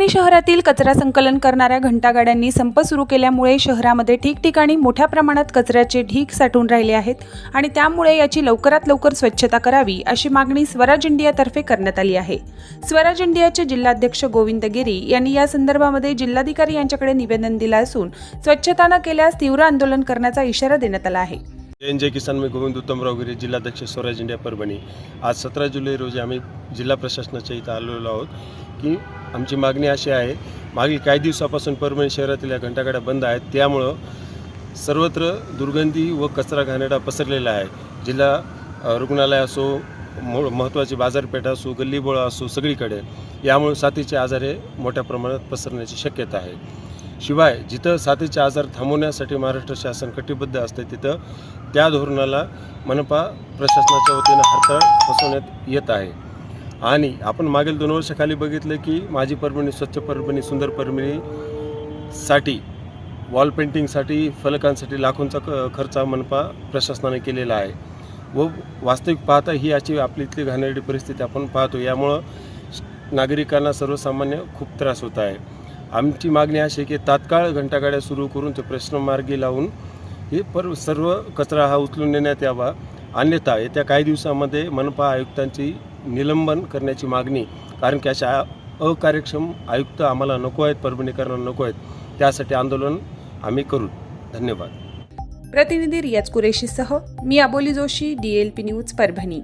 परभणी शहरातील कचरा संकलन करणाऱ्या घंटागाड्यांनी संप सुरू केल्यामुळे शहरामध्ये ठिकठिकाणी मोठ्या प्रमाणात कचऱ्याचे ढीग साठून राहिले आहेत आणि त्यामुळे याची लवकरात लवकर स्वच्छता करावी अशी मागणी स्वराज इंडियातर्फे करण्यात आली आहे. स्वराज इंडियाचे जिल्हाध्यक्ष गोविंद गिरी यांनी या संदर्भामध्ये जिल्हाधिकारी यांच्याकडे निवेदन दिलं असून स्वच्छता न केल्यास तीव्र आंदोलन करण्याचा इशारा देण्यात आला आहे. जय जय किसान मी गोविंद उत्तमराव गिरी जिल्हाध्यक्ष स्वराज इंडिया परभणी. आज सतरा जुलै रोजी आम्ही जिल्हा प्रशासनाच्या इथं आलेलो आहोत की आमची मागणी अशी आहे मागील काही दिवसापासून परभणी शहरातील या घंटागाड्या बंद आहेत त्यामुळं सर्वत्र दुर्गंधी व कचरा घाणेडा पसरलेला आहे. जिल्हा रुग्णालय असो महत्त्वाची बाजारपेठ असो गल्लीबोळा असो सगळीकडे यामुळे साथीचे आजार हे मोठ्या प्रमाणात पसरण्याची शक्यता आहे. शिवाय जिथं साथीचे आजार थांबवण्यासाठी महाराष्ट्र शासन कटिबद्ध असते तिथं त्या धोरणाला मनपा प्रशासनाच्या वतीनं हरताळ फसवण्यात येत आहे. आणि आपण मागील दोन वर्षाखाली बघितलं की माझी परभणी स्वच्छ परभणी सुंदर परभणीसाठी वॉल पेंटिंगसाठी फलकांसाठी लाखोंचा क खर्च मनपा प्रशासनाने केलेला आहे. व वास्तविक पाहता ही अशी आपली इथली घाणेरडी परिस्थिती आपण पाहतो. यामुळं नागरिकांना सर्वसामान्य खूप त्रास होत आहे. आमची मागणी अशी आहे की तात्काळ घंटागाड्या सुरू करून ते प्रश्न मार्गी लावून हे पर सर्व कचरा हा उचलून नेण्यात यावा. अन्यथा येत्या काही दिवसामध्ये मनपा आयुक्तांची निलंबन करण्याची मागणी कारण की अशा अकार्यक्षम आयुक्त आम्हाला नको आहेत परभणीकरांना नको आहेत. त्यासाठी आंदोलन आम्ही करू. धन्यवाद. प्रतिनिधी रियाज कुरेशीसह मी Aboli Joshi D L P news Parbhani.